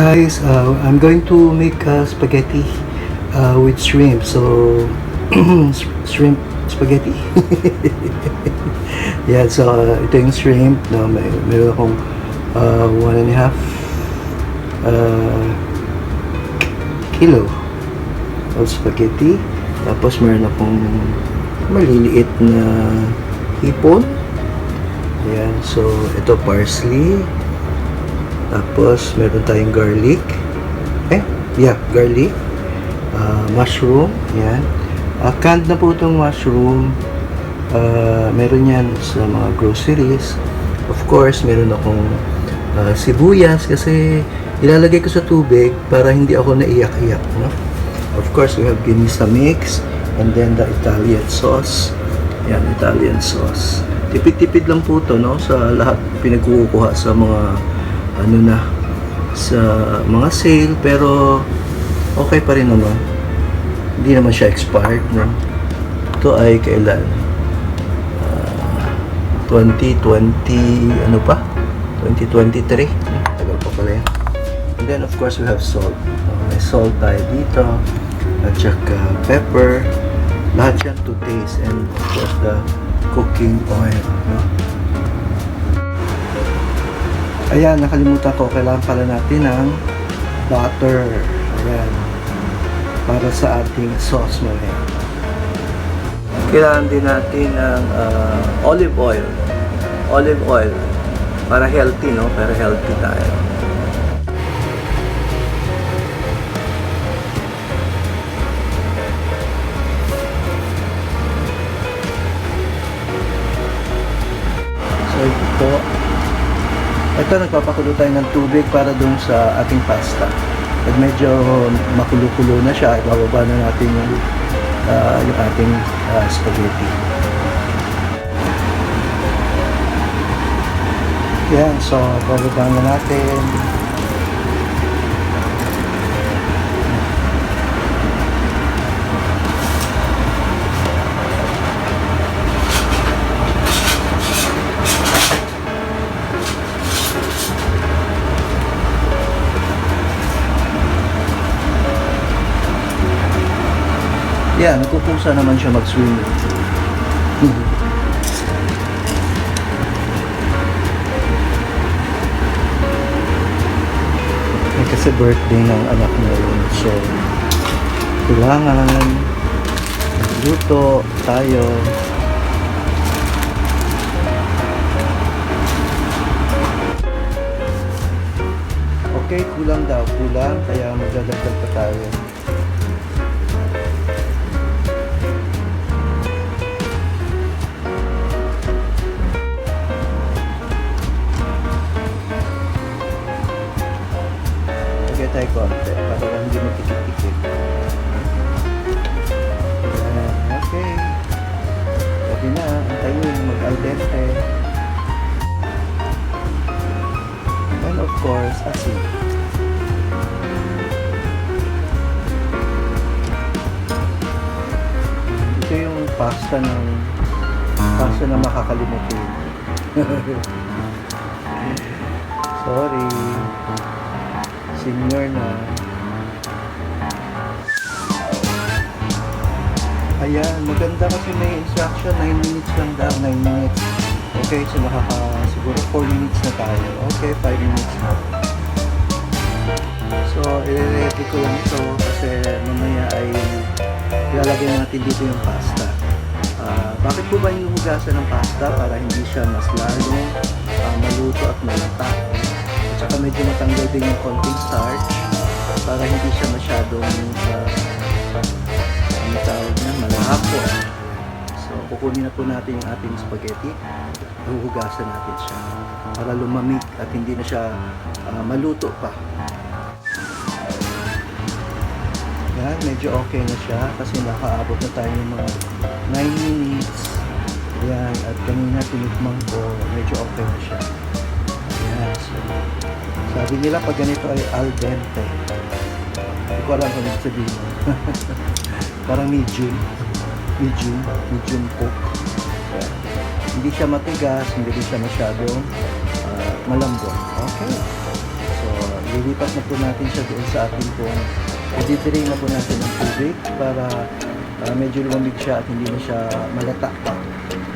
Guys, uh, I'm going to make uh, spaghetti uh, with shrimp. So, shrimp spaghetti. yeah, so uh, ito yung shrimp. No, may, meron akong uh, one and a half uh, kilo of spaghetti. Tapos meron akong maliliit na hipon. Ayan, so ito parsley. Tapos meron tayong garlic. Eh, yeah, garlic. Ah, mushroom, ayan. Uh, canned na po itong mushroom. Ah, meron yan sa mga groceries. Of course, meron akong ah, sibuyas kasi ilalagay ko sa tubig para hindi ako naiyak-iyak. No? Of course, we have ginisa mix and then the Italian sauce. Yan, Italian sauce. Tipid-tipid lang po to no sa lahat pinagkukuha sa mga ano na sa mga sale pero okay pa rin naman. Hindi naman siya expired no. Ito ay kailan? Ah, 2020 ano pa? 2023. Tagal pa pala yan. And then of course we have salt. Uh, may salt tayo dito. At saka pepper. Lahat yan to taste. And of course the cooking oil. No? Ayan, nakalimutan ko. Kailangan pala natin ng butter. Ayan. Para sa ating sauce mamaya. Kailangan din natin ng ah, olive oil. Olive oil. Para healthy, no? Para healthy tayo. Ito nagpapakulo tayo ng tubig para dun sa ating pasta. Pag medyo makulo-kulo na siya, ibababa na natin yung, ah, yung ating ah, spaghetti. Yan, so bababa na natin. Yan, nagpupusa naman siya mag-swimming. Eh, kasi birthday ng anak niya yun. So, kailangan luto tayo. Okay, kulang daw. Kulang, kaya magdadagdag pa tayo. Sorry. Senior na. Ayan, maganda kasi may instruction, 9 minutes lang daw, 9 minutes. Okay, so nakaka, siguro 4 minutes na tayo. Okay, 5 minutes na. So, i-ready ko lang ito kasi mamaya ay ilalagay natin dito yung pasta. Ah, bakit po ba hinuhugasan ng pasta? Para hindi siya mas lalong ah, maluto at malata. At saka medyo matanggal din yung konting starch para hindi siya masyadong uh, ano tawag niya, malahapon. So, kukunin na po natin yung ating spaghetti. Huhugasan natin siya para lumamig at hindi na siya ah, maluto pa. Yan, medyo okay na siya kasi nakaabot na tayo ng mga 9 minutes. Yan, at kanina tinikman ko, medyo okay na siya. Sabi nila pag ganito ay al dente. Hindi ko alam kung ano sabihin. Parang medium. Medium. Medium cook. Yan. Hindi siya matigas, hindi rin siya masyadong ah, malambot. Okay. So, lilipat na po natin siya doon sa ating pong i-drain na po natin ng tubig para ah, medyo lumamig siya at hindi na siya malata pa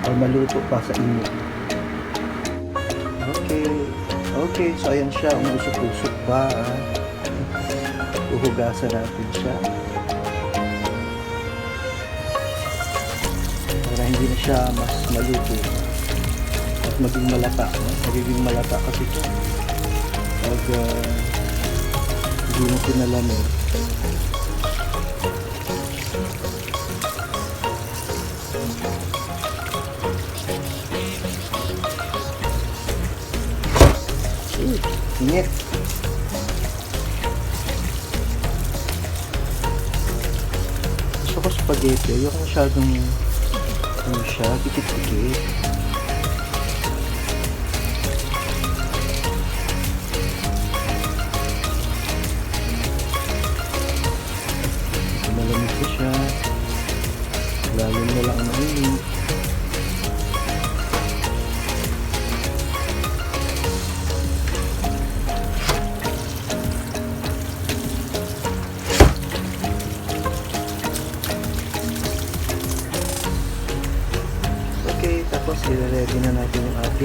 o maluto pa sa inyo. Okay, so ayan siya. Umusok-usok pa. ah. Uhugasan natin siya. Para hindi na siya mas maluto. At maging malata. no? Magiging malata kasi pag ah, hindi mo pinalamig. Init. Gusto ko spaghetti. Ayoko masyadong ano siya, dikit-dikit.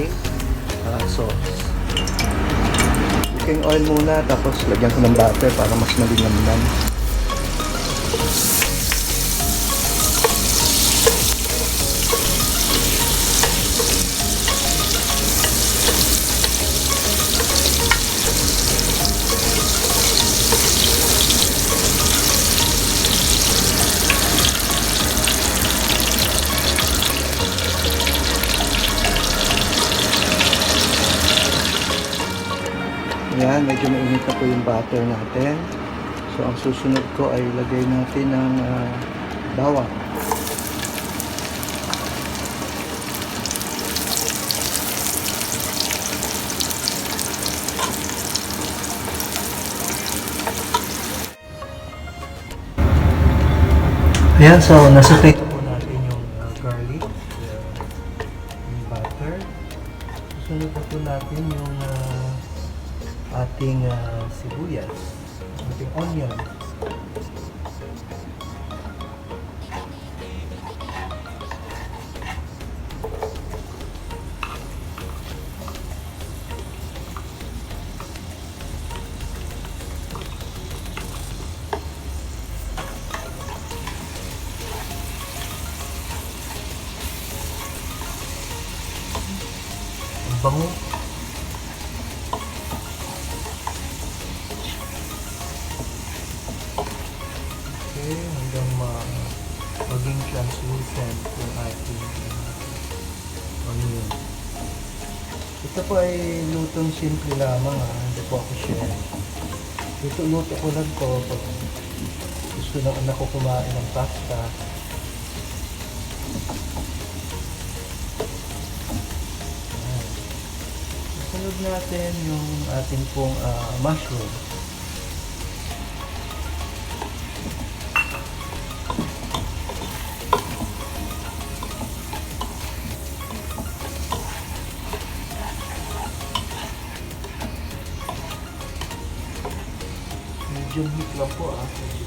Ating ah, sauce. Cooking oil muna, tapos lagyan ko ng butter para mas malinamnam. Yan, medyo mainit na po yung butter natin. So, ang susunod ko ay lagay natin ng ah, bawang. Ayan, so nasutay ating Ito po ay lutong simple lamang ha, hindi po ako chef. Ito luto ko lang to pag gusto ng anak ko kumain ng pasta. Susunod natin yung ating pong ah, mushroom. Medium heat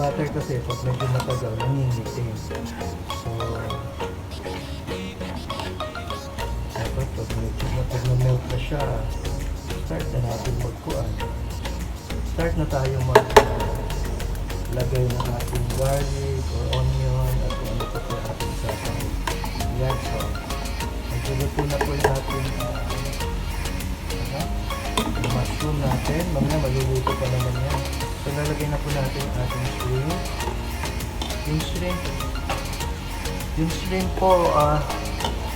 butter kasi pag medyo matagal, nangingitim. So, dapat pag medyo pag na-melt na siya, start na natin magkuan. Start na tayo mag lagay ng ating garlic or onion at kung ano pa po ating sasawin. Yan, so, medyo luto na po yung ating uh, mushroom natin. Mamaya maluluto pa naman yan. So, lalagay na po natin yung ating shrimp. Yung shrimp, Yung shrimp po, ah,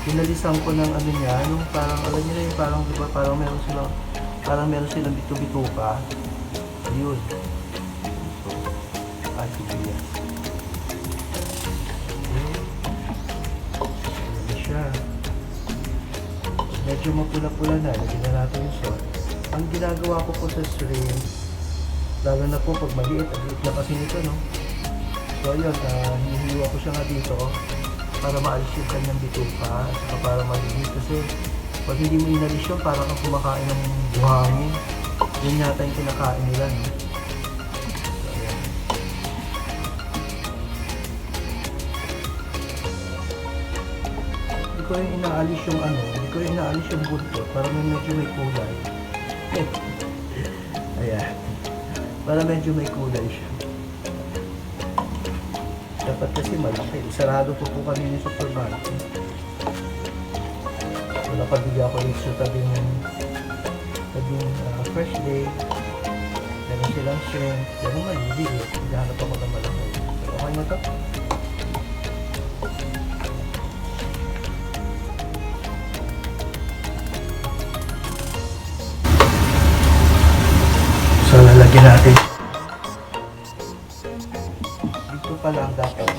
pinalisan ko ng ano niya, yung parang, alam niyo na yung parang, di ba, parang meron silang, parang meron silang bito-bito pa. Yun. So. Okay. Ayan siya. Medyo mapula-pula na, lagyan na natin yung salt. Ang ginagawa ko po sa shrimp, lalo na po pag maliit, ang liit na kasi nito, no? So ayun, uh, hinihiwa ko siya nga dito para maalis yung kanyang bituka at para malinis kasi pag hindi mo inalis yun, parang kang kumakain ng buhangin. Yun yata yung kinakain nila, no? So, ko rin inaalis yung ano, hindi ko rin inaalis yung buntot para may medyo may kulay. Ayan. Para medyo may kulay siya. Dapat kasi malaki. Sarado po po kami ng supermarket. Wala pa bigyan ko rin sa tabing tabing uh, fresh day. Meron silang shrimp. Pero maliliit. Hinahanap ako ng malaki. Okay na to. Lalagyan natin. Dito pa lang dapat,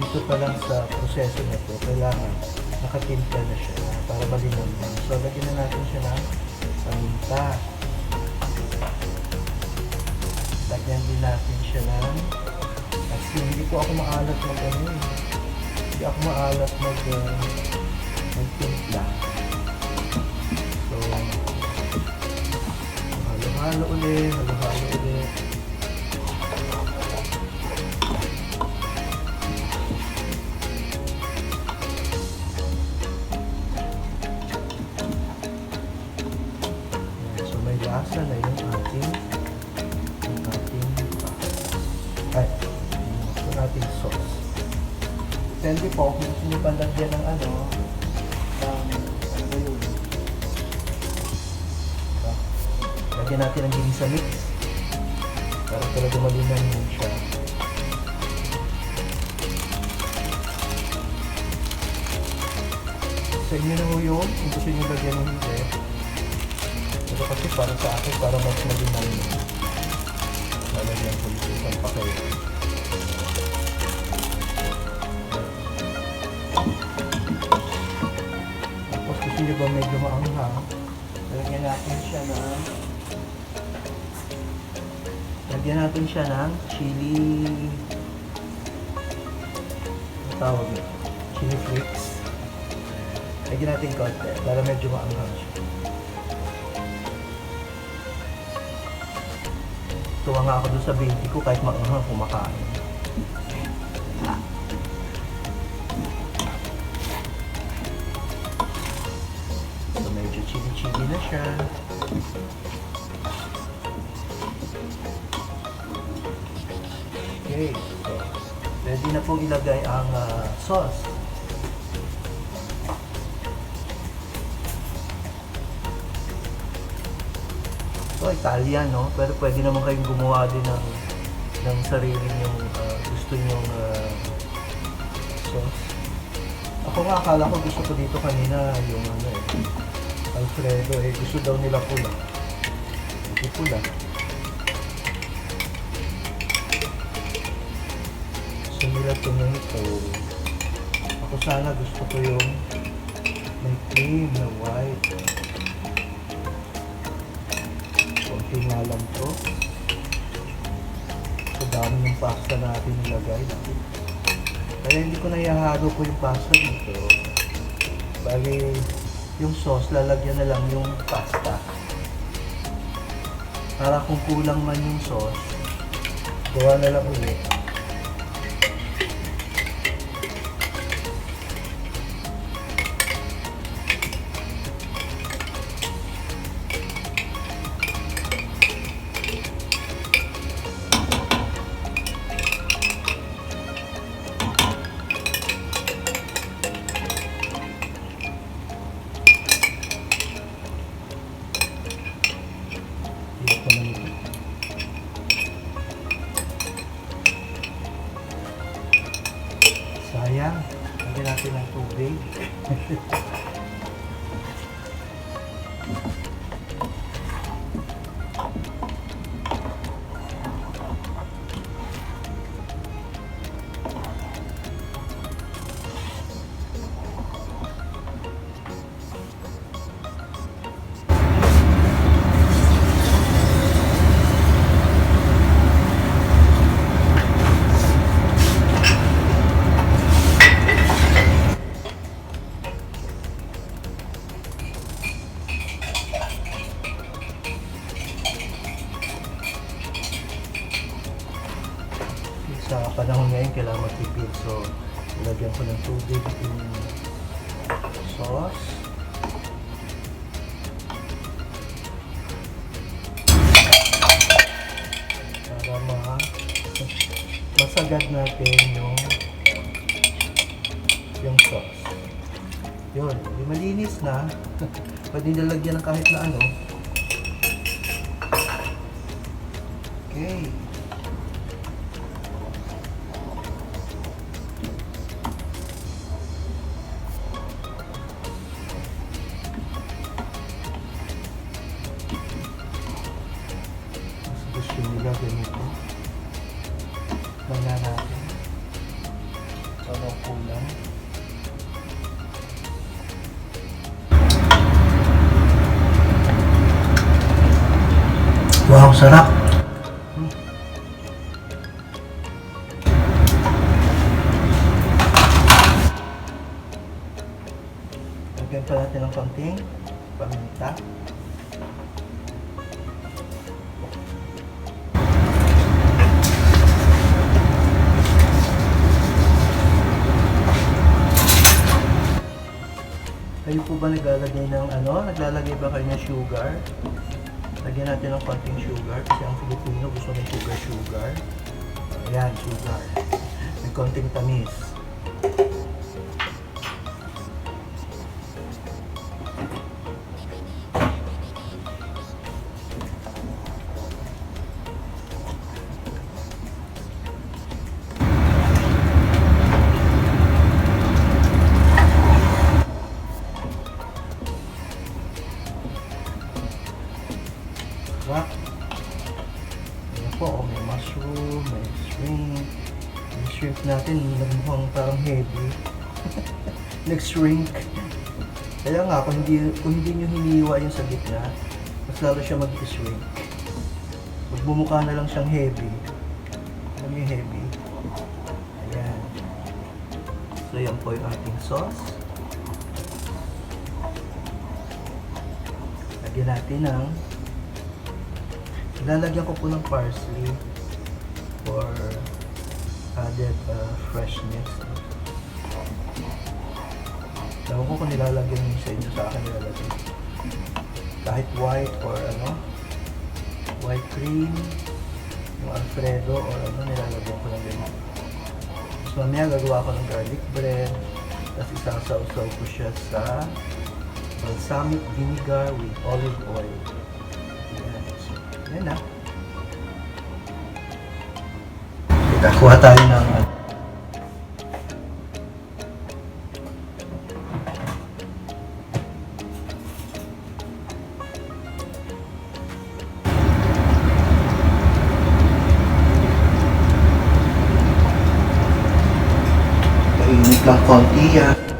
dito pa lang sa proseso na to, kailangan nakatimpla na siya para malimon na. So, lagyan na natin siya ng paminta. Lagyan din natin siya ng kasi hindi po ako maalat mag ano. Hindi ako maalat mag uh, magtimpla. So, halo-halo ulit, halo-halo ulit. So may lasa na yung ating yung ating ay yung ating sauce. Depende po kung gusto nyo pa lagyan ng ano natin ng ginisa mix para talaga malinan yun siya. Sa inyo na ho yun, kung gusto nyo lagyan ng hindi. Ito kasi para sa akin, para mas malinan yun. Lalagyan ko dito isang pakay. Tapos gusto nyo ba medyo maanghang? Lagyan natin siya ng Lagyan natin siya ng chili Ano tawag nito? Chili flakes Lagyan natin konti para medyo maanghang siya Tuwa nga ako doon sa baby ko kahit maanghang kumakain So medyo chili-chili na siya. Pong ilagay ang ah, sauce. So Italian, no? Pero pwede naman kayong gumawa din ng ng sarili yung gusto nyong ah, sauce. Ako nga, akala ko gusto ko dito kanina yung ano eh, Alfredo eh. Gusto daw nila pula. Hindi pula. Gusto nila tomato. Ako sana gusto ko yung may cream na white. Konti nga lang to. Sa dami ng pasta natin nilagay. Kaya hindi ko na ihahalo po yung pasta dito. Bali, yung sauce, lalagyan na lang yung pasta. Para kung kulang man yung sauce, gawa na lang ulit. Masagad natin yung yung sauce. Yun, di malinis na. Pwede nilagyan ng kahit na ano. Okay. Gusto nila ganito. คนงานเราเราลคุมนะว้าวสำหรับ Kayo po ba naglalagay ng ano? Naglalagay ba kayo ng sugar? Lagyan natin ng konting sugar kasi ang Filipino gusto ng sugar sugar. Ayan, sugar. May konting tamis. Oh, may shrimp. Yung shrimp natin, nagmukhang parang heavy. Nag-shrink. Kaya nga, kung hindi, kung hindi nyo hiniwa yung sa gitna, mas lalo siya mag-shrink. Magbumukha na lang siyang heavy. Alam yung heavy? Ayan. So, yan po yung ating sauce. Lagyan natin ng Ilalagyan ko po ng parsley for added uh, freshness. Ewan ko kung nilalagyan niyo sa inyo sa akin nilalagyan. Kahit white or ano, white cream, yung alfredo or ano, nilalagyan ko ng ganyan. Tapos mamaya gagawa ko ng garlic bread, tapos isasaw-saw ko siya sa balsamic vinegar with olive oil. Ayan. So, yan na. Kuha tayo ng ano. Mainit lang konti yan.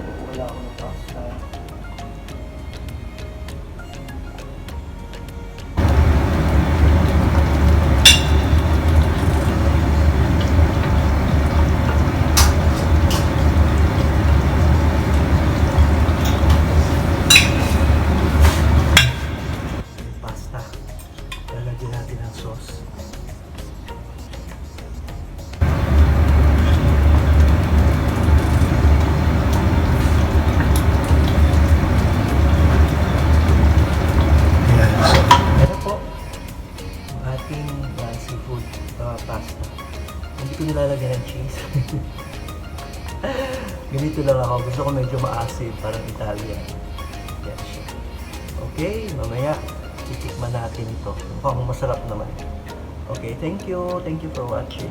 Nilalagyan ng cheese. Ganito lang ako. Gusto ko medyo maasim, parang Italian. Yan siya. Okay, mamaya titikman natin ito. Mukhang masarap naman. Okay, thank you. Thank you for watching.